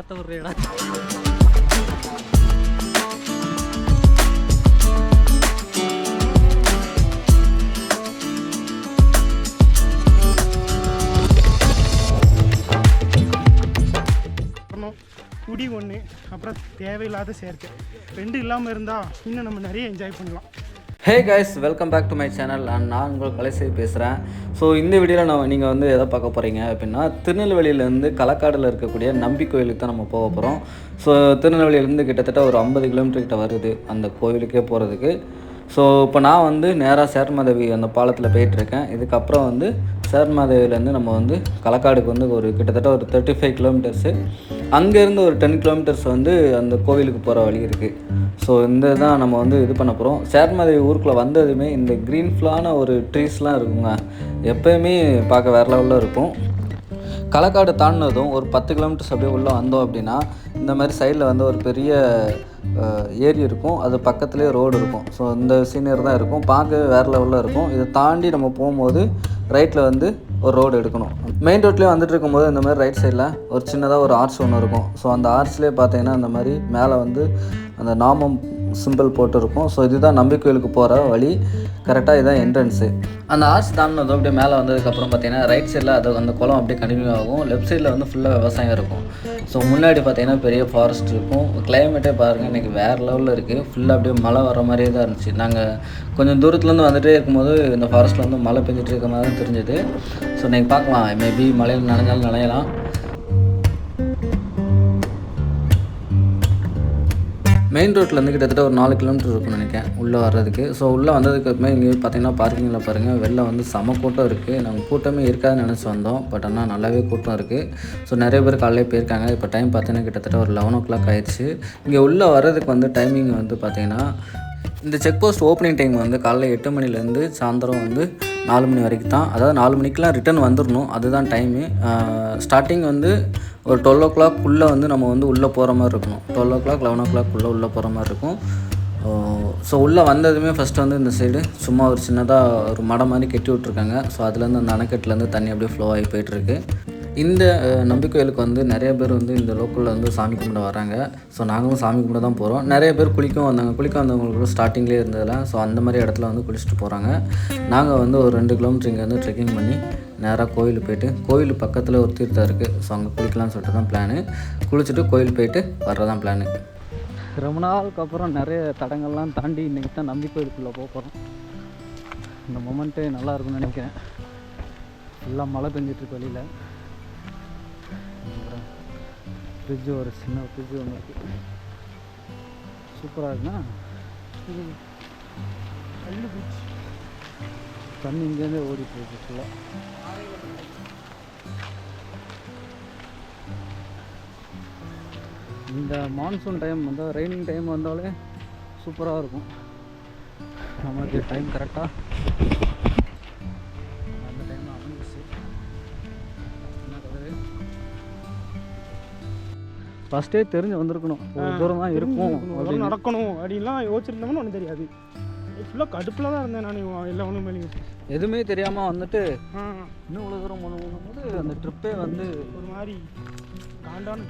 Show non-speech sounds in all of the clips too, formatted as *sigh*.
ஏற்ற விட்றேடா அப்புறம் குடி ஒன்று அப்புறம் தேவையில்லாத சேர்க்கை ரெண்டு இல்லாமல் இருந்தால் இன்னும் நம்ம நிறைய என்ஜாய் பண்ணலாம். Hey guys welcome back to my channel நான் உங்கள் கலைசை பேசுகிறேன் ஸோ இந்த வீடியோவில் நான் நீங்கள் வந்து எதை பார்க்க போகிறீங்க அப்படின்னா திருநெல்வேலியிலேருந்து களக்காடில் இருக்கக்கூடிய நம்பி கோயிலுக்கு தான் நம்ம போக போகிறோம் ஸோ திருநெல்வேலியிலேருந்து கிட்டத்தட்ட ஒரு ஐம்பது கிலோமீட்டர் கிட்ட வருது அந்த கோவிலுக்கே போகிறதுக்கு ஸோ இப்போ நான் வந்து நேராக சேர்மாதேவி அந்த பாலத்தில் போயிட்டுருக்கேன் இதுக்கப்புறம் வந்து சேர்மாதேவிலேருந்து நம்ம வந்து களக்காடுக்கு வந்து ஒரு கிட்டத்தட்ட ஒரு தேர்ட்டி ஃபைவ் கிலோமீட்டர்ஸு அங்கேருந்து ஒரு டென் கிலோமீட்டர்ஸ் வந்து அந்த கோவிலுக்கு போகிற வழி இருக்குது ஸோ இந்த தான் நம்ம வந்து இது பண்ண போகிறோம் சேர்மாதேவி ஊருக்குள்ளே வந்ததுமே இந்த க்ரீன் ஃபுல்லான ஒரு ட்ரீஸ்லாம் இருக்குங்க. எப்போயுமே பார்க்க வேறு லெவலில் இருக்கும். களக்காடு தாண்டினதும் ஒரு பத்து கிலோமீட்டர்ஸ் அப்படியே உள்ளே வந்தோம் அப்படின்னா இந்த மாதிரி சைடில் வந்து ஒரு பெரிய ஏரி இருக்கும். அது பக்கத்துலேயே ரோடு இருக்கும். ஸோ இந்த சீனியர் தான் இருக்கும். பார்க்கவே வேறு லெவலில் இருக்கும். இதை தாண்டி நம்ம போகும்போது ரைட்டில் வந்து ஒரு ரோடு எடுக்கணும். மெயின் ரோட்லேயே வந்துட்டு இருக்கும்போது இந்த மாதிரி ரைட் சைடில் ஒரு சின்னதாக ஒரு ஆர்ச் ஒன்று இருக்கும். ஸோ அந்த ஆர்ச்லேயே பார்த்தீங்கன்னா இந்த மாதிரி மேலே வந்து அந்த நாமம் சிம்பிள் போட்டிருக்கும். ஸோ இதுதான் நம்பிக்கோயிலுக்கு போகிற வழி. கரெக்டாக இதுதான் என்ட்ரன்ஸு அந்த ஆர்ச் தாண்டினதும் அப்படியே மேலே வந்ததுக்கப்புறம் பார்த்தீங்கன்னா ரைட் சைடில் அது அந்த குளம் அப்படியே கண்டினியூ ஆகும். லெஃப்ட் சைடில் வந்து ஃபுல்லாக விவசாயம் இருக்கும். ஸோ முன்னாடி பார்த்தீங்கன்னா பெரிய ஃபாரஸ்ட் இருக்கும். கிளைமேட்டே பாருங்கள் இன்றைக்கி வேறு லெவலில் இருக்குது ஃபுல்லாக அப்படியே மழை வர மாதிரியே தான் இருந்துச்சு. நாங்கள் கொஞ்சம் தூரத்துலேருந்து வந்துகிட்டே இருக்கும்போது இந்த ஃபாரஸ்ட்டில் வந்து மழை பெஞ்சிட்டு இருக்க மாதிரி தான் தெரிஞ்சது. ஸோ நீங்கள் பார்க்கலாம். மேபி மழையில் நனைஞ்சாலும் நனையலாம். மெயின் ரோட்லேருந்து கிட்டத்தட்ட ஒரு நாலு கிலோமீட்டர் இருக்கும்னு நினைக்கிறேன். உள்ளே வர்றதுக்கு. ஸோ உள்ளே வந்ததுக்கு அப்புறமே இங்கே பார்த்தீங்கன்னா பார்க்கிங்கில் பாருங்கள் வெளில வந்து செம கூட்டம் இருக்குது நாங்கள் கூட்டமே இருக்காதுன்னு நினச்சி வந்தோம். பட் ஆனால் நல்லாவே கூட்டம் இருக்குது ஸோ நிறைய பேர் காலையில் போயிருக்காங்க. இப்போ டைம் பார்த்தீங்கன்னா கிட்டத்தட்ட ஒரு லெவன் ஓ கிளாக் ஆயிடுச்சு. இங்கே உள்ளே வர்றதுக்கு வந்து டைமிங் வந்து பார்த்திங்கன்னா இந்த செக் போஸ்ட் ஓப்பனிங் டைம் வந்து காலைல எட்டு மணிலேருந்து சாயந்தரம் வந்து நாலு மணி வரைக்கும் தான் அதாவது நாலு மணிக்கெலாம் ரிட்டர்ன் வந்துடணும் அதுதான் டைமு ஸ்டார்டிங் வந்து ஒரு டுவெல் ஓ கிளாக் உள்ளே வந்து நம்ம வந்து உள்ளே போகிற மாதிரி இருக்கணும். Twelve o'clock eleven o'clock உள்ளே போகிற மாதிரி இருக்கும். ஸோ உள்ளே வந்ததுமே ஃபஸ்ட்டு வந்து இந்த சைடு சும்மா ஒரு சின்னதாக ஒரு மடம் மாதிரி கெட்டி விட்ருக்காங்க ஸோ அதுலேருந்து அந்த அணைக்கட்டுலேருந்து தண்ணி அப்படியே ஃப்ளோ ஆகி போயிட்டுருக்கு. இந்த நம்பிக்கைகளுக்கு வந்து நிறைய பேர் வந்து இந்த லோக்கலில் வந்து சாமி கும்பிட வராங்க. ஸோ நாங்களும் சாமி கும்பிட தான் போகிறோம் நிறைய பேர் குளிக்கவும் வந்தாங்க. குளிக்க வந்தவங்களுக்கு ஸ்டார்டிங்லேயே இருந்ததில்ல ஸோ அந்த மாதிரி இடத்துல வந்து குளிச்சுட்டு போகிறாங்க நாங்கள் வந்து ஒரு ரெண்டு கிலோமீட்டர் இங்கே வந்து ட்ரெக்கிங் பண்ணி நேராக கோயில் போயிட்டு கோயில் பக்கத்தில் ஒரு தீர்த்தம் இருக்குது ஸோ அங்கே குளிக்கலாம்னு சொல்லிட்டு தான் பிளானு குளிச்சுட்டு கோயில் போயிட்டு வர்றதான் பிளானு ரொம்ப நாளுக்கு அப்புறம் நிறைய தடங்கள்லாம் தாண்டி இன்றைக்கி தான் நம்பி கோயிலுக்குள்ளே போக போகிறோம் இந்த மொமெண்ட்டு நல்லா இருக்கும்னு நினைக்கிறேன். எல்லாம் மழை பெஞ்சிட்ருக்கு வெளியில் ஃப்ரிட்ஜு ஒரு சின்ன ஃப்ரிட்ஜு ஒன்று இருக்குது சூப்பராக இருக்குண்ணா? கல்லு பீச் தண்ணி இங்கேருந்தே ஓடிட்டு இருக்கு ஃபுல்லாக இந்த மான்சூன் டைம் வந்து ரெய்னிங் டைம் வந்தாலே சூப்பராக இருக்கும். நமக்கு டைம் கரெக்டாக ஃபஸ்ட்டே தெரிஞ்சு வந்திருக்கணும். ஒரு தூரம் தான் இருக்கும் அதெல்லாம். நடக்கணும் அப்படின்லாம் யோசிச்சிருந்தோம்னு ஒன்றும் தெரியாது. ஃபுல்லாக கடுப்பில் தான் இருந்தேன் நான் எல்லா ஒன்றும் மேலே எதுவுமே தெரியாமல் வந்துட்டு இன்னும் இவ்வளோ தூரம் பண்ணும்போது அந்த ட்ரிப்பே வந்து ஒரு மாதிரி காண்டான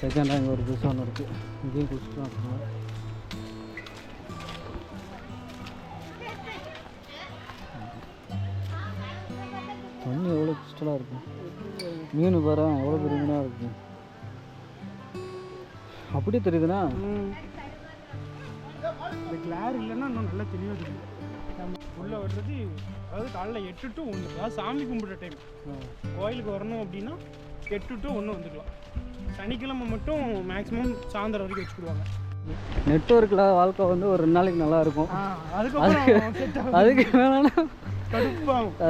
செகண்டாக இங்கே ஒரு புதுசாக ஒன்று இருக்குது இங்கேயும் குடிச்சிட்டு இருக்கோம். தண்ணி எவ்வளோ கிறிஸ்டலாக இருக்கும்? மீன் பாரு எவ்வளோ பெரிய மீனாக இருக்கும் அப்படியே தெரியுதுண்ணா. இந்த கிளார் இல்லைன்னா இன்னும் நல்லா தெளிவாக தெரியும். உள்ளே வர்றது அதாவது காலைல எட்டு டு ஒன்று அதாவது சாமி கும்பிட்ற டைம் கோயிலுக்கு வரணும் அப்படின்னா எட்டு டு ஒன்று வந்துக்கலாம். சனிக்கிழமை மட்டும் மேக்ஸிமம் சாயந்தரம் வரைக்கும் வச்சுக்கிடுவாங்க. நெட்ஒர்க்கில் வாழ்க்கை வந்து ஒரு ரெண்டு நாளைக்கு நல்லா இருக்கும். ஆகும். அதுக்கு மேலே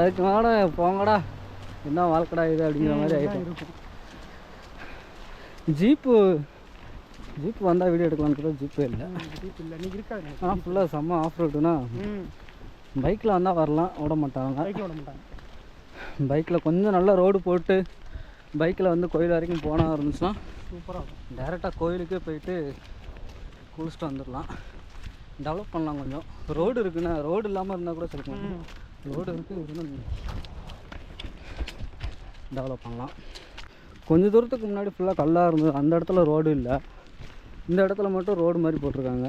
அதுக்கு மேலே போங்கடா. என்ன வாழ்க்கடா இது அப்படிங்கிற மாதிரி ஆகிட்டோம் இருக்கும் ஜீப்பு ஜீப் வந்தால் வீடியோ எடுக்கலான்னு கூட ஜீப்பே இல்லை. ஜீப் இல்லை. நீ இருக்காது. ஆனால் ஃபுல்லாக செம்ம ஆஃப் ரோடுனா பைக்கில் வந்தால் வரலாம் விட மாட்டாங்க. விட மாட்டாங்க. பைக்கில் கொஞ்சம் நல்ல ரோடு போட்டு பைக்கில் வந்து கோயில் வரைக்கும் போனால் இருந்துச்சுன்னா சூப்பராக இருக்கும். டேரெக்டாக கோயிலுக்கே போயிட்டு குளிச்சுட்டு வந்துடலாம். டெவலப் பண்ணலாம் கொஞ்சம். ரோடு இருக்குண்ணா ரோடு இல்லாமல் இருந்தால் கூட சரி. ரோடு இருக்குது இன்னும் டெவலப் பண்ணலாம். கொஞ்சம் தூரத்துக்கு முன்னாடி ஃபுல்லாக கல்லாக இருந்தது. அந்த இடத்துல ரோடு இல்லை. இந்த இடத்துல மட்டும் ரோடு மாதிரி போட்டிருக்காங்க.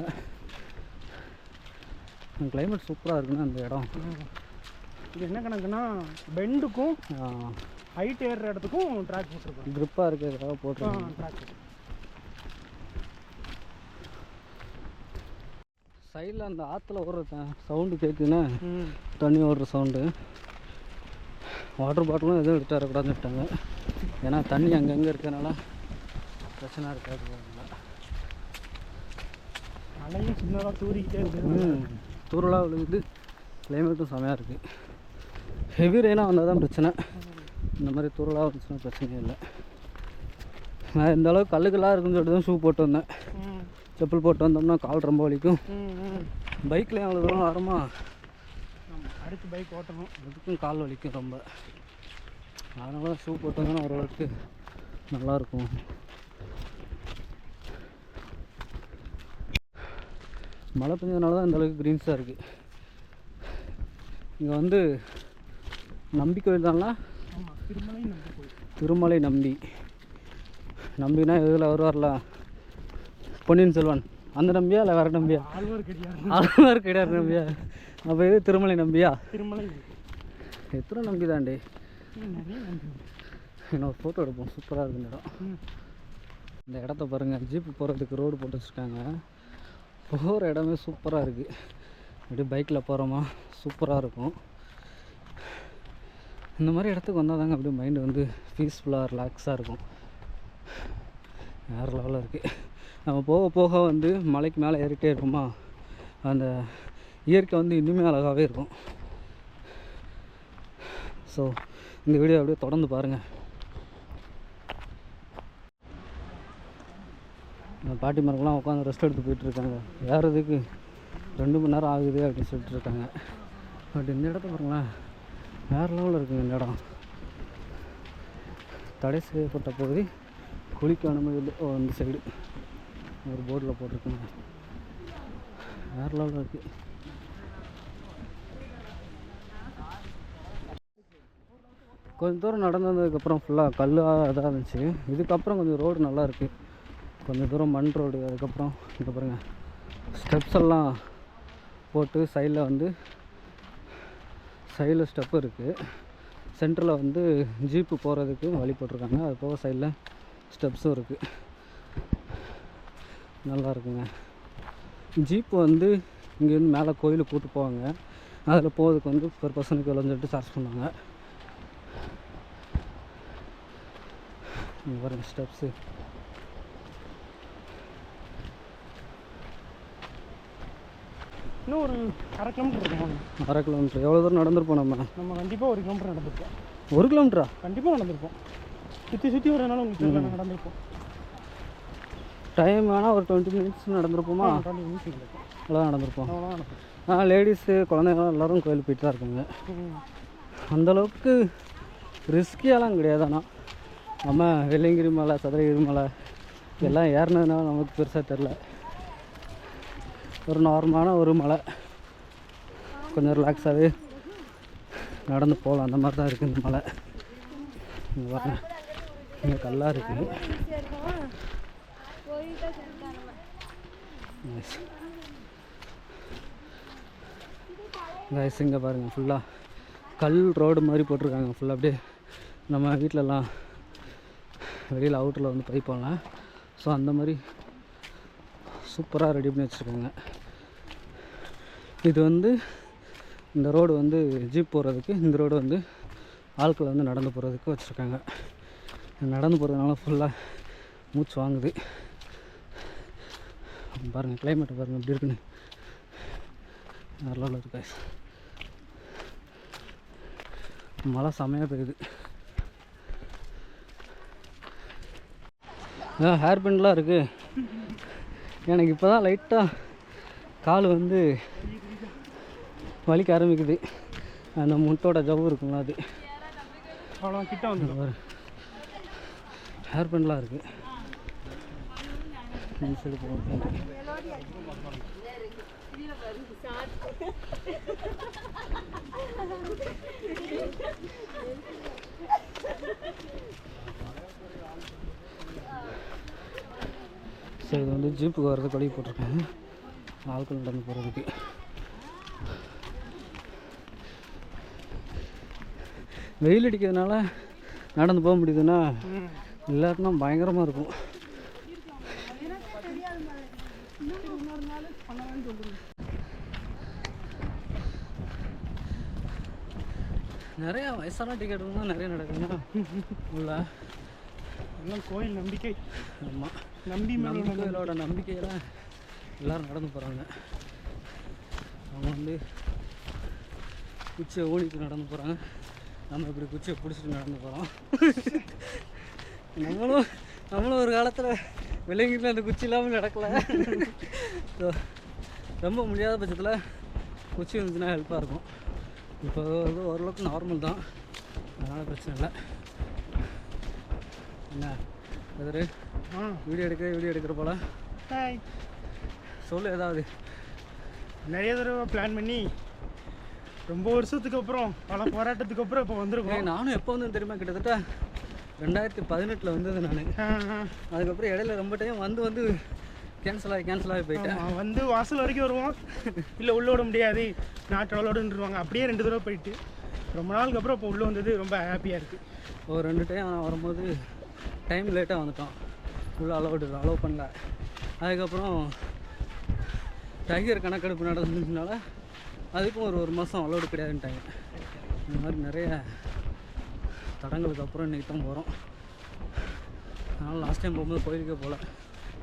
கிளைமேட் சூப்பராக இருக்குண்ணா அந்த இடம். இது என்ன கணக்குன்னா பெண்டுக்கும் ஹைட் ஏறுற இடத்துக்கும் ட்ராக் போட்டிருக்கோம் க்ரிப்பாக இருக்கிறதுக்காக போட்டிருக்காங்க. ட்ராக் சைடில் அந்த ஆற்றுல ஓடுற சவுண்டு கேட்குன்னு ம். தண்ணி ஓடுற சவுண்டு வாட்டர் பாட்டிலும் எதுவும் எடுத்து வரக்கூடாதுன்னு விட்டாங்க. ஏன்னா தண்ணி அங்கங்கே இருக்கிறனால பிரச்சனை இருக்காது. மழையும் சின்னதாக தூரிக்கிட்டே இருக்குது தூரலாக விழுகுது கிளைமேட்டும் செமையாக இருக்குது ஹெவி ரெயினாக வந்தால் தான் பிரச்சனை. இந்த மாதிரி தூரலாக வந்துச்சுன்னா பிரச்சனையே இல்லை. நான் இந்த அளவுக்கு கல்லுக்கெல்லாம் இருக்குன்னு சொல்லிட்டு தான் ஷூ போட்டு வந்தேன். செப்பல் போட்டு வந்தோம்னா கால் ரொம்ப வலிக்கும். பைக்லேயும் அவ்வளோ தூரம் வரமா? அடுத்து பைக் ஓட்டணும். அதுக்கும் கால் வலிக்கும் ரொம்ப. அதனால தான் ஷூ போட்டு வந்தோம்னா ஓரளவுக்கு நல்லாயிருக்கும். மழை பெஞ்சதுனால தான் இந்த அளவுக்கு க்ரீன்ஸாக இருக்குது இங்கே வந்து நம்பி கோயில் தானா ஆமாம் திருமலையும் நம்பி போய் திருமலை நம்பி. நம்பினா இதில் வருவார்ல? பொன்னியின் செல்வன். அந்த நம்பியா இல்லை வேற நம்பியா? ஆழ்வார் கிடையாது நம்பியா? அப்போ இது திருமலை நம்பியா? திருமலை. எத்தனை நம்பி தாண்டி ஒரு ஃபோட்டோ எடுப்போம். சூப்பராக இருக்கு இந்த இடம். இந்த இடத்த பாருங்கள் ஜீப்பு போகிறதுக்கு ரோடு போட்டு வச்சுருக்காங்க. போகிற இடமே சூப்பராக இருக்குது அப்படியே பைக்கில் போகிறோமா சூப்பராக இருக்கும். இந்த மாதிரி இடத்துக்கு வந்தால் தாங்க அப்படியே மைண்டு வந்து பீஸ்ஃபுல்லாக ரிலாக்ஸாக இருக்கும். வேறு லெவலில் இருக்குது நம்ம போக போக வந்து மலைக்கு மேலே ஏறிட்டே இருப்போமா? அந்த இயற்கை வந்து இன்னுமே அழகாகவே இருக்கும். ஸோ இந்த வீடியோ அப்படியே தொடர்ந்து பாருங்கள் பாட்டி மரங்கள்லாம் உட்காந்து ரெஸ்ட் எடுத்து போயிட்டுருக்காங்க ஏறதுக்கு ரெண்டு மணி நேரம் ஆகுது அப்படின்னு சொல்லிட்டு இருக்காங்க. பட் இந்த இடத்த பாருங்களேன் வேறு லெவலில் இருக்குங்க இந்த இடம். தடை செய்யப்பட்ட பகுதி குளிக்க அனுமதி இல்லை ஓ இந்த சைடு ஒரு போர்டில் போட்டிருக்காங்க வேறு லெவலில் இருக்குது கொஞ்சம் தூரம் நடந்து வந்ததுக்கப்புறம் ஃபுல்லாக கல்லாக இதாக இருந்துச்சு. இதுக்கப்புறம் கொஞ்சம் ரோடு நல்லா இருக்குது கொஞ்சம் தூரம் மண் ரோடு அதுக்கப்புறம் இங்கே பாருங்கள் ஸ்டெப்ஸ் எல்லாம் போட்டு சைடில் வந்து சைடில் ஸ்டெப் இருக்குது சென்டரில் வந்து ஜீப்பு போகிறதுக்கு வழி போட்டிருக்காங்க. அது போக சைடில் ஸ்டெப்ஸும் இருக்குது நல்லா இருக்குங்க ஜீப்பு வந்து இங்கேருந்து மேலே கோயிலுக்கு கூட்டு போவாங்க. அதில் போகிறதுக்கு வந்து பெர் பர்சனுக்கு சொல்லிட்டு சார்ஜ் பண்ணுவாங்க. இங்கே பாருங்க ஸ்டெப்ஸு இன்னும் ஒரு அரை கிலோமீட்டர் இருக்கும் அரை கிலோமீட்டர் எவ்வளோ தூரம் நடந்திருப்போம் நம்ம? நம்ம கண்டிப்பாக ஒரு கிலோமீட்டர் நடந்திருப்போம் ஒரு கிலோமீட்டரா கண்டிப்பாக நடந்திருப்போம் சுற்றி சுற்றி வரனால உங்களுக்கு நடந்திருப்போம் டைம் வேணால் ஒரு டுவெண்ட்டி மினிட்ஸ் நடந்திருப்போமா டுவெண்ட்டி மினிட்ஸ் நடந்திருப்போம் அவ்வளோதான் நடக்கும் ஆ லேடிஸு குழந்தைங்க எல்லோரும் கோயில் போயிட்டு தான் இருக்காங்க. அந்தளவுக்கு ரிஸ்கியெல்லாம் கிடையாது ஆனால் நம்ம வெள்ளியங்கிரி மலை சதுரகிரி மலை எல்லாம் ஏறினதுனால நமக்கு பெருசாக தெரில ஒரு நார்மலான ஒரு மலை. கொஞ்சம் ரிலாக்ஸாகவே நடந்து போகலாம். அந்த மாதிரி தான் இருக்குது இந்த மலை. இங்கே பாருங்க. இங்கே கல்லாக இருக்குது Nice. இங்கே பாருங்கள் ஃபுல்லாக கல் ரோடு மாதிரி போட்டிருக்காங்க ஃபுல்லாக அப்படியே நம்ம வீட்டிலலாம் வெளியில் அவுட்டரில் வந்து பை போடலாம் ஸோ அந்த மாதிரி சூப்பராக ரெடி பண்ணி வச்சுருக்காங்க. இது வந்து இந்த ரோடு வந்து ஜீப் போகிறதுக்கு இந்த ரோடு வந்து ஆட்கள் வந்து நடந்து போகிறதுக்கு வச்சுருக்காங்க. நடந்து போகிறதுனால ஃபுல்லாக மூச்சு வாங்குது. பாருங்கள் கிளைமேட் பாருங்கள் எப்படி இருக்குன்னு. நல்லா இருக்கு மழை செமையாக பெய்யுது. ஹேர் பின்லாம் இருக்குது எனக்கு இப்போ தான் லைட்டாக கால் வந்து வலிக்க ஆரம்பிக்குது. அந்த முட்டோட ஜவ்வு இருக்குங்களா அது. கிட்ட வந்துடும். ஹேர் பின்லாம் இருக்குது சார் இது வந்து ஜீப்புக்கு வர்றது கழுவி போட்டிருக்கேன். ஆட்கள் நடந்து போகிறதுக்கு வெயில் அடிக்கிறதுனால நடந்து போக முடியுதுன்னா இல்லாட்டினா பயங்கரமாக இருக்கும். நிறையா வயசான டிக்கெட் தான் நிறைய நடக்குதுன்னா உள்ள. எல்லாம் கோயில் நம்பிக்கை. ஆமாம் நம்பி நம்பிக்கைகளோட நம்பிக்கையில் எல்லாரும் நடந்து போகிறாங்க அவங்க வந்து குச்சியை ஊனிட்டு நடந்து போகிறாங்க நம்ம இப்படி குச்சியை பிடிச்சிட்டு நடந்து போகிறோம் நம்மளும் நம்மளும் ஒரு காலத்தில் விலங்கிட்டு அந்த குச்சி இல்லாமல் நடக்கல. ரொம்ப முடியாத பட்சத்தில் குச்சி இருந்துச்சுன்னா ஹெல்ப்பாக இருக்கும். இப்போ வந்து ஓரளவுக்கு நார்மல் தான். அதனால் பிரச்சனை இல்லை. என்ன எதிர் வீடியோ எடுக்க வீடியோ எடுக்கிற போல? ஹாய் சொல்லு ஏதாவது. நிறைய தடவை பிளான் பண்ணி ரொம்ப வருஷத்துக்கு அப்புறம் பல போராட்டத்துக்கு அப்புறம் இப்போ வந்திருக்கோம். நானும் எப்போ வந்து தெரியுமா? கிட்டத்தட்ட ரெண்டாயிரத்தி பதினெட்டில் வந்தது நான். அதுக்கப்புறம் இடையில ரொம்ப டைம் வந்து வந்து கேன்சல் ஆகி கேன்சல் ஆகி போயிட்டேன். வந்து வாசல் வரைக்கும் வருவோம். இல்லை உள்ள விட முடியாது. நாட்டோலோடுன்றுவாங்க அப்படியே ரெண்டு தடவை போயிட்டு ரொம்ப நாளுக்கு அப்புறம் இப்போ உள்ளே வந்தது ரொம்ப ஹாப்பியாக இருக்குது ஒரு ரெண்டு டைம் வரும்போது டைம் லேட்டாக வந்துட்டோம். உள்ள அலோடு அலோவ் பண்ணல. அதுக்கப்புறம் டைகர் கணக்கெடுப்பு நடந்ததுனால அதுக்கும் ஒரு ஒரு மாதம் அலோடு கிடையாதுன்ட்டாங்க. இந்த மாதிரி நிறைய தடங்களுக்கு அப்புறம் இன்றைக்கி தான் போகிறோம் அதனால் லாஸ்ட் டைம் போகும்போது கோயிலுக்கே போகல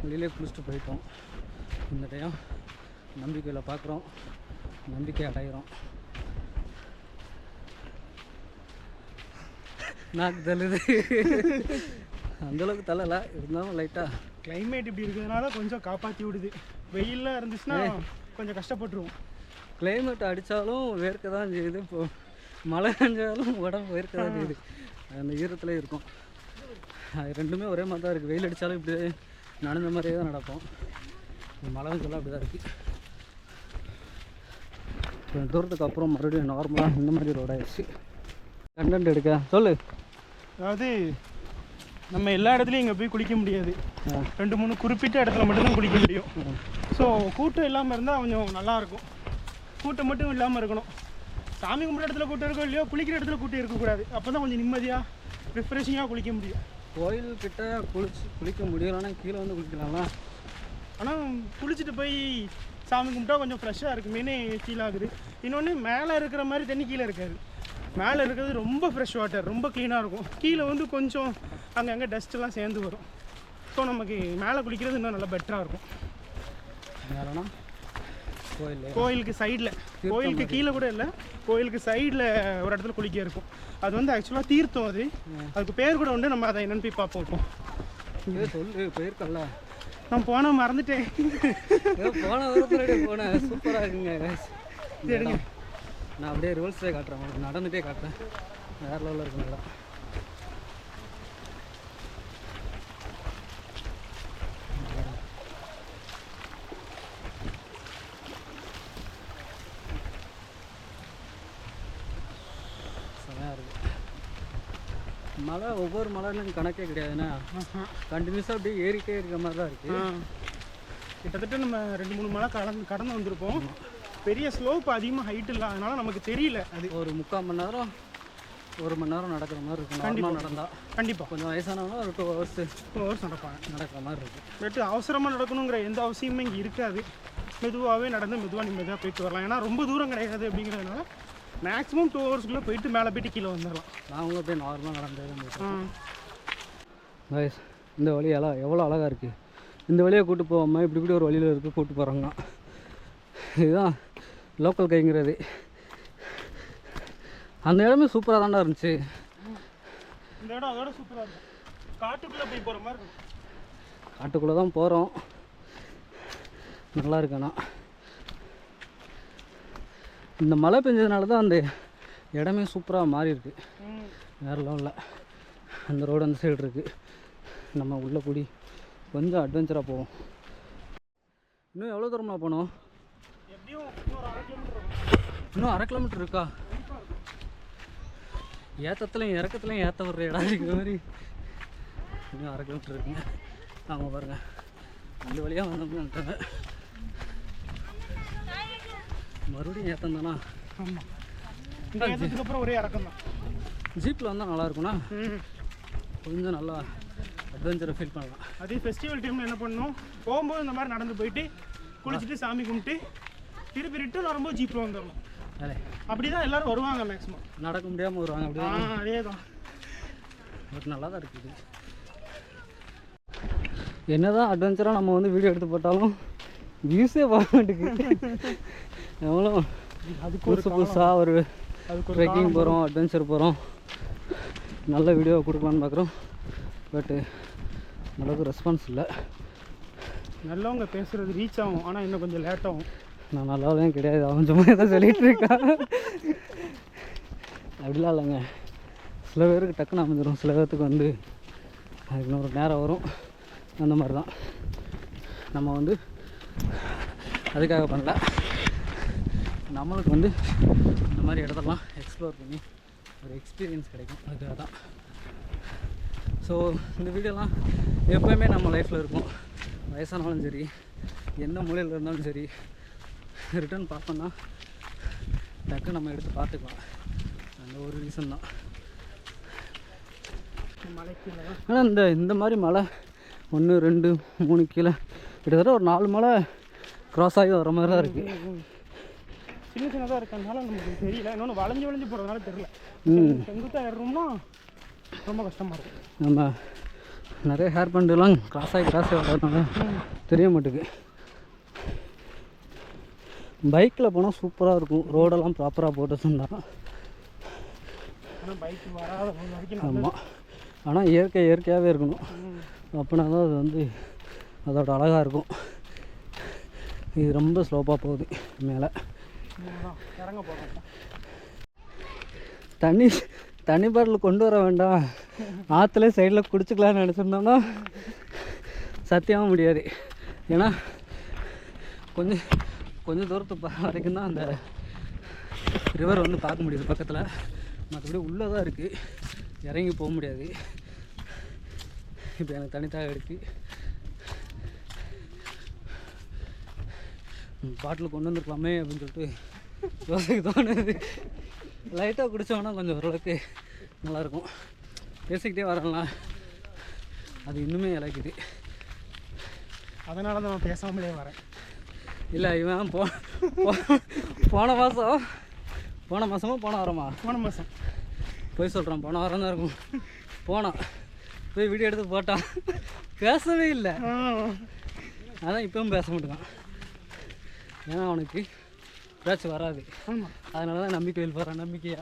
வெளியிலே குளிச்சுட்டு போயிட்டோம். இந்த டைம் நம்பிக்கையில் பார்க்குறோம் நம்பிக்கை அடைகிறோம் நாக்கு தள்ளுது. அந்தளவுக்கு தள்ளலை. இருந்தாலும் லைட்டாக கிளைமேட் இப்படி இருக்கிறதுனால கொஞ்சம் காப்பாற்றி விடுது. வெயிலில் இருந்துச்சுன்னா கொஞ்சம் கஷ்டப்பட்டுருவோம். கிளைமேட் அடித்தாலும் வேர்க்க தான் செய்யுது. இப்போ மழை பெஞ்சாலும் உடம்பு வேர்க்க தான் செய்யுது. அந்த ஈரத்தில் இருக்கும். அது ரெண்டுமே ஒரே மாதிரி தான் இருக்குது வெயில் அடித்தாலும் இப்படி நடந்த மாதிரியே தான் நடக்கும். இந்த பெஞ்சாலும் அப்படி தான் இருக்குது கொஞ்சம் தூரத்துக்கு அப்புறம் மறுபடியும் நார்மலாக இந்த மாதிரி ரோட் ஆயிடுச்சு. கண்டென்ட் எடுக்க. சொல்லு. அதாவது நம்ம எல்லா இடத்துலையும் இங்கே போய் குளிக்க முடியாது. ரெண்டு மூணு குறிப்பிட்ட இடத்துல மட்டும்தான் குளிக்க முடியும். ஸோ கூட்டம் இல்லாமல் இருந்தால் கொஞ்சம் நல்லாயிருக்கும் கூட்டம் மட்டும் இல்லாமல் இருக்கணும். சாமி கும்பிட்ற இடத்துல கூட்டம் இருக்கோ இல்லையோ குளிக்கிற இடத்துல கூட்டம் இருக்கக்கூடாது. அப்போ தான் கொஞ்சம் நிம்மதியாக ரிஃப்ரெஷிங்காக குளிக்க முடியும். கோயில் கிட்ட குளிச்சு குளிக்க முடியலன்னா கீழே வந்து குளிக்கலாம்ல? ஆனால் குளிச்சுட்டு போய் சாமி கும்பிட்டா கொஞ்சம் ஃப்ரெஷ்ஷாக இருக்குமேனு ஃபீல் ஆகுது. இன்னொன்று மேலே இருக்கிற மாதிரி தண்ணி கீழே இருக்காது. மேலே இருக்கிறது ரொம்ப ஃப்ரெஷ் வாட்டர் ரொம்ப க்ளீனாக இருக்கும். கீழே வந்து கொஞ்சம் அங்கங்கே டஸ்ட்டெல்லாம் சேர்ந்து வரும். ஸோ நமக்கு மேலே குளிக்கிறது இன்னும் நல்லா பெட்டராக இருக்கும். வேறனா கோயிலுக்கு சைடில் கோயிலுக்கு கீழே கூட இல்லை கோயிலுக்கு சைடில் ஒரு இடத்துல குளிக்க இருக்கும். அது வந்து ஆக்சுவலாக தீர்த்தம் அது. அதுக்கு பேர் கூட உண்டு நம்ம அதை என்னன்னு போய் பார்ப்போம். சொல்லு போயிருக்கல்ல? நான் போன மறந்துட்டேன். போன வாரத்துல போனேன் சூப்பராக இருக்குங்க. இடம். நான் அப்படியே ரிவல்ஸே காட்டுறேன் நடந்துகிட்டே காட்டுறேன். வேறு லெவலில் இருக்கும் இடம் செமையாக இருக்கு மழை ஒவ்வொரு மலைன்னு கணக்கே கிடையாதுண்ணா. கண்டினியூஸாக அப்படியே ஏறிட்டே இருக்கிற மாதிரி தான் இருக்குது. கிட்டத்தட்ட நம்ம ரெண்டு மூணு மலை கடந்து கடந்து வந்திருப்போம். பெரிய ஸ்லோப் அதிகமாக ஹைட் இல்லை. அதனால நமக்கு தெரியல அது. ஒரு முக்கால் மணி நேரம் ஒரு மணி நேரம் நடக்கிற மாதிரி இருக்கும். நார்மலாக நடந்தால் கண்டிப்பாக கொஞ்சம் வயசானவங்க ஒரு டூ ஹவர்ஸ் டூ ஹவர்ஸ் நடப்பாங்க. நடக்கிற மாதிரி இருக்கு. பட் அவசரமாக நடக்கணுங்கிற எந்த அவசியமும் இங்கே இருக்காது. மெதுவாகவே நடந்து மெதுவாக நிம்மதியாக போயிட்டு வரலாம். ஏன்னா ரொம்ப தூரம் கிடையாது அப்படிங்கிறதுனால மேக்ஸிமம் டூ ஹவர்ஸ்க்குள்ளே போயிட்டு மேலே போயிட்டு கீழே வந்துடலாம் நாங்களும் அப்படியே நார்மலாக நடந்தே இந்த வழி எல்லாம் எவ்வளோ அழகாக இருக்குது இந்த வழியை கூட்டு போகாமல் இப்படி இப்படி ஒரு வழியில் இருக்குது கூட்டு போகிறாங்க இதுதான் லோக்கல் கைங்கிறது. அந்த இடமே சூப்பராக தான்டா இருந்துச்சு. இந்த இடம் அதோட சூப்பராக இருக்கும் காட்டுக்குள்ளே போய் போகிற மாதிரி இருக்கும் காட்டுக்குள்ளே தான் போகிறோம் நல்லா இருக்கு இந்த மழை பெஞ்சதுனால தான் அந்த இடமே சூப்பராக மாறி இருக்கு. வேறு லெவலில் அந்த ரோடு அந்த சைடு இருக்குது நம்ம உள்ளே கூடி கொஞ்சம் அட்வென்ச்சராக போவோம். இன்னும் எவ்வளோ தூரமாக போனோம் இன்னும் அரை கிலோமீட்டர் இருக்கா? ஏத்தத்துலையும் இறக்கத்துலையும் ஏற்ற ஒரு இடம் இருக்கிற மாதிரி. இன்னும் அரை கிலோமீட்டர் இருக்குங்க. ஆமாம் பாருங்கள் இந்த வழியாக வந்தோம்னு மறுபடியும் தானா ஆமாம் இந்த ஏற்றத்துக்கு அப்புறம் ஒரே இறக்கம் தான். ஜீப்பில் வந்தால் நல்லா இருக்கும்னா? கொஞ்சம் நல்லா அட்வென்ச்சரை ஃபீல் பண்ணலாம். அதே ஃபெஸ்டிவல் டைமில் என்ன பண்ணணும்? போகும்போது இந்த மாதிரி நடந்து போயிட்டு குளிச்சுட்டு சாமி கும்பிட்டு திருப்பி ரிட்டர்ன் வரும்போது ஜீப்பில் வந்துடணும். அப்படி தான் எல்லாரும் வருவாங்க மேக்ஸிமம் நடக்க முடியாமல் வருவாங்க அப்படியே அதே தான் பட் நல்லா தான் இருக்குது என்னதான் அட்வென்ச்சராக நம்ம வந்து வீடியோ எடுத்து போட்டாலும் வியூஸே போக மாட்டேங்குது. எவ்வளோ புதுசு புதுசாக ஒரு ஒரு ட்ரெக்கிங் போகிறோம் அட்வென்ச்சர் போகிறோம் நல்ல வீடியோ கொடுக்கலான்னு பார்க்குறோம் பட்டு அளவுக்கு ரெஸ்பான்ஸ் இல்லை. நல்லவங்க பேசுறது ரீச் ஆகும் ஆனால் இன்னும் கொஞ்சம் லேட் ஆகும். நான் நல்லாவே கிடையாது. அவன் சும்மா ஏதோ சொல்லிட்டு இருக்கான் அப்படிலாம் இல்லைங்க. சில பேருக்கு டக்குன்னு அமைஞ்சிடும் சில பேர்த்துக்கு வந்து அதுக்கு இன்னொரு நேரம் வரும். அந்த மாதிரி தான் நம்ம வந்து அதுக்காக பண்ணல. நம்மளுக்கு வந்து இந்த மாதிரி இடத்தெல்லாம் எக்ஸ்ப்ளோர் பண்ணி ஒரு எக்ஸ்பீரியன்ஸ் கிடைக்கும். அதுக்காக தான் ஸோ இந்த வீடியோலாம் எப்போயுமே நம்ம லைஃப்பில் இருக்கும். வயசானாலும் சரி எந்த மூலையில் இருந்தாலும் சரி ரிட்டர்ன் பார்த்தோன்னா டக்கு நம்ம எடுத்து பார்த்துக்கலாம். அந்த ஒரு ரீசன் தான். மலைக்கு ஆனால் இந்த இந்த மாதிரி மலை ஒன்று ரெண்டு மூணு கீழே கிட்டத்தட்ட ஒரு நாலு மலை க்ராஸ் ஆகி வர மாதிரி தான் இருக்குது சின்ன சின்னதாக இருக்கறனால நமக்கு தெரியல. இன்னொன்று வளைஞ்சு வளைஞ்சு போகிறதுனால தெரியல. ம். செங்குத்தாக ஏறுறோம்னா ரொம்ப கஷ்டமாக இருக்கும். நம்ம நிறைய ஹேர் பண்டுலாம் கிராஸ் ஆகி கிராஸ் ஆகி வர்றதுனால தெரிய மாட்டேங்குது பைக்கில் போனால் சூப்பராக இருக்கும். ரோடெல்லாம் ப்ராப்பராக போட்டு வச்சுருந்தா ஆனால் பைக் வராத போது வரைக்கும் நல்லது. ஆமாம் ஆனால் இயற்கை இயற்கையாகவே இருக்கணும். அப்படின்னா தான் அது வந்து அதோட அழகாக இருக்கும். இது ரொம்ப ஸ்லோப்பாக போகுது மேலே. இறங்க போகிறோம் தண்ணி தண்ணி பாட்டில் கொண்டு வர வேண்டாம். ஆற்றுல சைடில் குடிச்சிக்கலாம்னு நினச்சிருந்தோம்னா சத்தியமாக முடியாது. ஏன்னா கொஞ்சம் கொஞ்சம் தூரத்து வரைக்கும் தான் அந்த ரிவர் வந்து பார்க்க முடியுது பக்கத்தில். மற்றபடி உள்ளே தான் இருக்குது இறங்கி போக முடியாது. இப்போ எனக்கு தனித்தாக இருக்குது பாட்டில் கொண்டு வந்திருக்கலாமே அப்படின்னு சொல்லிட்டு யோசிக்க தோணுது. லைட்டாக குடித்தோம்னா கொஞ்சம் ஓரளவுக்கு நல்லாயிருக்கும். பேசிக்கிட்டே வரலாம் அது இன்னுமே இலக்குது அதனால தான் நான் பேசாமலே வரேன். இல்லை இவன் போ போன மாதம் போன மாதமா போன வாரமா? போன மாதம் போய் சொல்கிறான் போன வாரம் தான் இருக்கும். போனான். போய் வீடியோ எடுத்து போட்டான். பேசவே இல்லை. அதான் இப்பவும் பேச மாட்டேங்கான். ஏன்னா அவனுக்கு பேச்சு வராது. ஆமாம் அதனால தான் நம்பிக்கையில் போகிறான் நம்பிக்கையா?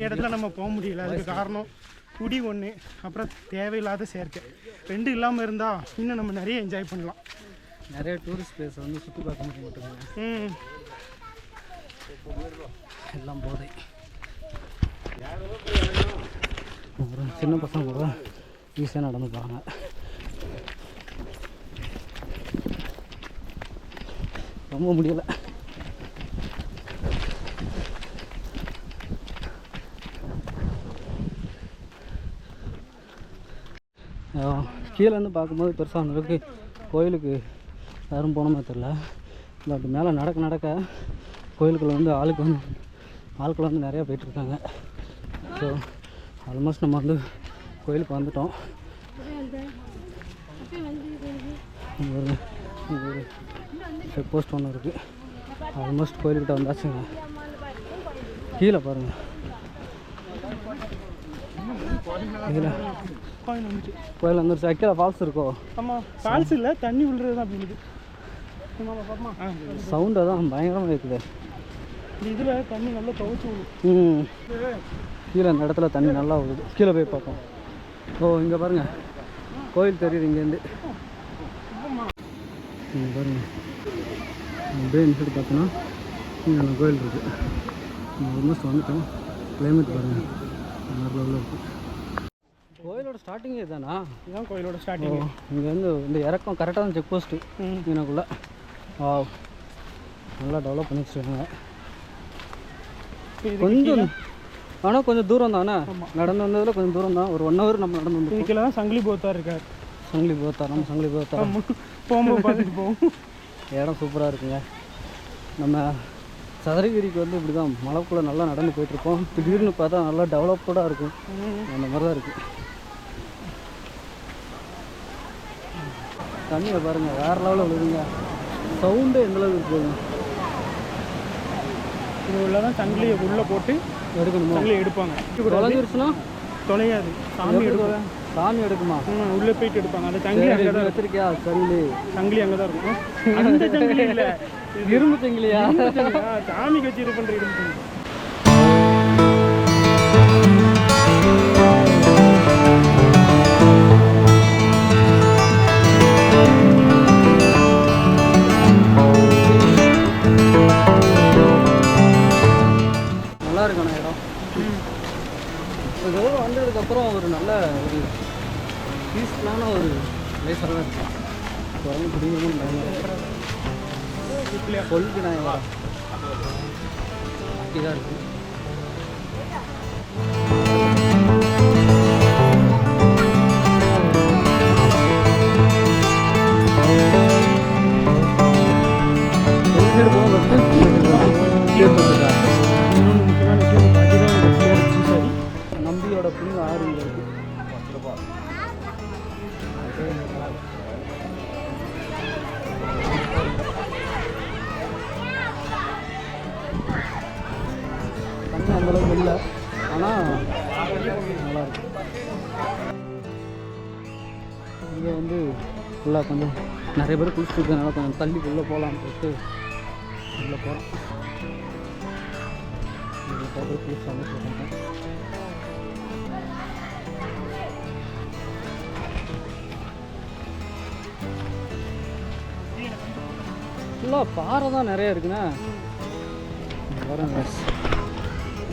இடத்துல நம்ம போக முடியல. அதுக்கு காரணம் குடி ஒன்று அப்புறம் தேவையில்லாத சேர்க்கை. ரெண்டு இல்லாமல் இருந்தால் இன்னும் நம்ம நிறைய என்ஜாய் பண்ணலாம். நிறைய டூரிஸ்ட் பிளேஸ் வந்து சுற்றி பார்க்க முடிய மாட்டேங்குது ம். எல்லாம் போதை. சின்ன பசங்க கூட ஈஸியாக நடந்து போகிறாங்க ரொம்ப முடியல. கீழே இருந்து பார்க்கும்போது பெருசாக அந்த அளவுக்கு கோயிலுக்கு யாரும் போன மாதிரி தெரில பட் மேலே நடக்க நடக்க கோயிலுக்குள்ள வந்து ஆளுக்கு வந்து ஆட்கள் வந்து நிறையா போயிட்டுருக்காங்க. ஸோ ஆல்மோஸ்ட் நம்ம வந்து கோயிலுக்கு வந்துட்டோம். ஒரு செக் போஸ்ட் ஒன்று இருக்குது ஆல்மோஸ்ட் கோயிலுக்கிட்ட வந்தாச்சுங்க. கீழே பாருங்கள் கீழே. கோயில் வந்துருச்சு அக்கீழே ஃபால்ஸ் இருக்கோ? ஆமாம் ஃபால்ஸ் இல்லை தண்ணி விழுறது தான் அப்படி சவுண்டு தான் பயங்கரமாக இருக்குது இதில் தண்ணி நல்லா துவைச்சு ம். கீழே இந்த இடத்துல தண்ணி நல்லா விழுது கீழே போய் பார்ப்போம் ஓ இங்கே பாருங்க. கோயில் தெரியுது இங்கேருந்து. இங்கே பாருங்க. அப்படியே இந்த சைடு பார்த்தோன்னா இங்கே கோயில் இருக்குது ஆல்மோஸ்ட் வந்துட்டோம் கிளைமேட் பாருங்க. வேறு லெவலில் இருக்குது கோயிலோட ஸ்டார்டிங்கே இதுதானா? இதுதான் கோயிலோட ஸ்டார்டிங் இங்கே வந்து இந்த இறக்கம் கரெக்டாக தான் செக் போஸ்ட்டு எனக்குள்ள வா நல்லா டெவலப் பண்ணி வச்சுருக்காங்க. கொஞ்சம் ஆனால் கொஞ்சம் தூரம் தானே நடந்து வந்ததில் கொஞ்சம் தூரம் தான். ஒரு ஒன் ஹவர் நம்ம நடந்து வந்து இதுக்குள்ள தான் சங்கிலி போத்தார் இருக்கார். சங்கிலி போத்தா நம்ம சங்கிலி போத்தா போகும்போது பார்த்துட்டு போவோம். இடம் சூப்பராக இருக்குங்க. நம்ம சதுரகிரிக்கு வந்து இப்படி தான் மலைக்குள்ளே நல்லா நடந்து போயிட்டுருக்கோம். திடீர்னு பார்த்தா நல்லா டெவலப்டாக இருக்கும். அந்த மாதிரி தான் இருக்குது தண்ணியை பாருங்கள் வேறு லெவலில் விழுதுங்க. சவுண்டே எந்த அளவுக்கு போகுங்க இது உள்ள தான் சங்கிலியை உள்ளே போட்டு எடுக்கணுமா? எடுப்பாங்க. தொலைஞ்சிருச்சுன்னா? தொலையாது. சாமி எடுக்கும். சாமி எடுக்குமா? உள்ளே போயிட்டு எடுப்பாங்க. அந்த சங்கிலி அங்கே தான் இருக்கும். வச்சிருக்கியா? சங்கிலி. சங்கிலி அங்கே தான் இருக்கும். *laughs* அந்த சங்கிலி இல்லை. *laughs* இரும்பு சங்கிலியா? சாமிக்கு வச்சு இது பண்ணுற இருக்கு நல்லா இருக்கணும் இடம். இது வந்ததுக்கப்புறம் ஒரு நல்ல ஒரு பீஸ்ஃபுல்லான ஒரு பிளேஸாக தான் இருக்கு. குரங்கு குடிக்கணும்னு பயங்கர சொல்லிட்டு நான் வரேன் அப்படி இருக்கிறதுனால கொஞ்சம் தள்ளி உள்ளே போகலான்னு சொல்லிட்டு உள்ளே போகிறோம். பேர் குளிச்சாங்க சொல்கிறாங்க ஃபுல்லாக பாறை தான் நிறைய இருக்குண்ணே. வரேன்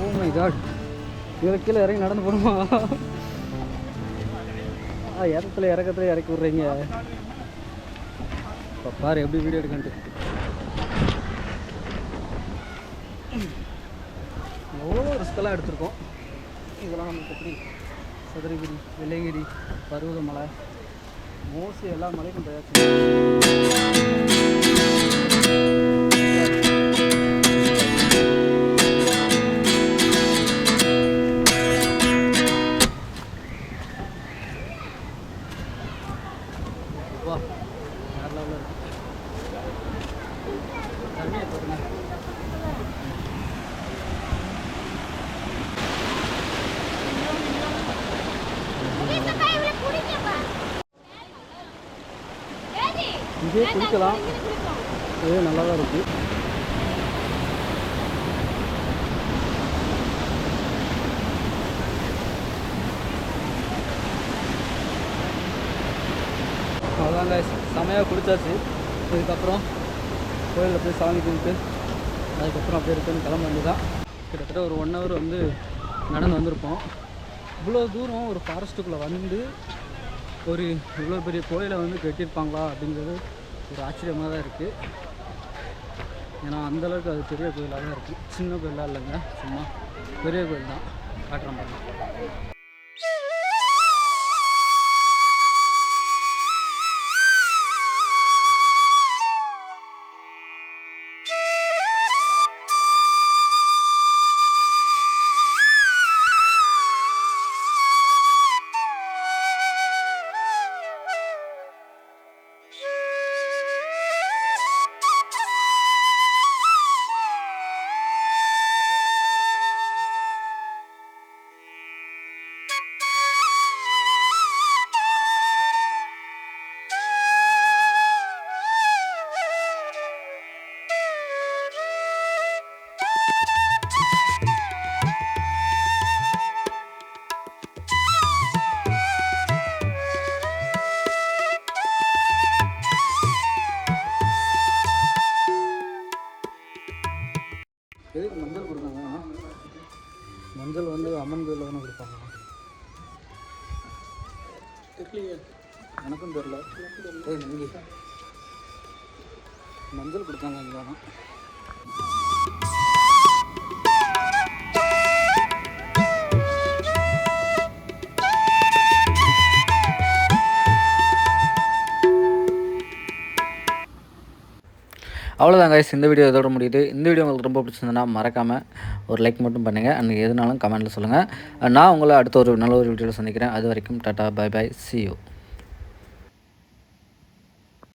ஓ மை காட் இதில் கீழே இறங்கி நடந்து போகணுமா? இடத்துல இறக்கத்துல இறக்கி விட்றீங்க. இப்போ பாரு எப்படி வீடியோ எடுக்கன்ட்டு. எவ்வளோ ரிஸ்கெல்லாம் எடுத்திருக்கோம். இதெல்லாம் நமக்கு எப்படி? சதுரகிரி வெள்ளையங்கிரி பருவதமலை மோஸ்ட்லி எல்லா மலைக்கும் போயாச்சு இங்கே குளிக்கலாம் இது நல்லா தான் இருக்குது அவ்வளோதான் guys. செமையாக குடிச்சாச்சு. இதுக்கப்புறம் கோயிலில் போய் சாமி கும்பிட்டு அதுக்கப்புறம் அப்படியே ரிட்டர்ன் கிளம்ப வேண்டியதான் கிட்டத்தட்ட ஒரு ஒன் ஹவர் வந்து நடந்து வந்திருப்போம். இவ்வளோ தூரம் ஒரு ஃபாரஸ்ட்டுக்குள்ளே வந்து ஒரு இவ்வளோ பெரிய கோயிலை வந்து கட்டியிருப்பாங்களா அப்படிங்கிறது ஒரு ஆச்சரியமாக தான் இருக்குது ஏன்னா அந்தளவுக்கு அது பெரிய கோயிலாக தான் இருக்குது சின்ன கோயிலாக இல்லைங்க. சும்மா பெரிய கோயில் தான். காட்டுற மாதிரி அவ்வளோதான் கைஸ் இந்த வீடியோ இதோட முடியுது. இந்த வீடியோ உங்களுக்கு ரொம்ப பிடிச்சிருந்ததுன்னா மறக்காமல் ஒரு லைக் மட்டும் பண்ணுங்கள் அண்ட் எதுனாலும் கமெண்ட்டில் சொல்லுங்கள் நான் உங்களை அடுத்த ஒரு நல்ல ஒரு வீடியோவில் சந்திக்கிறேன். அது வரைக்கும் tata bye bye see you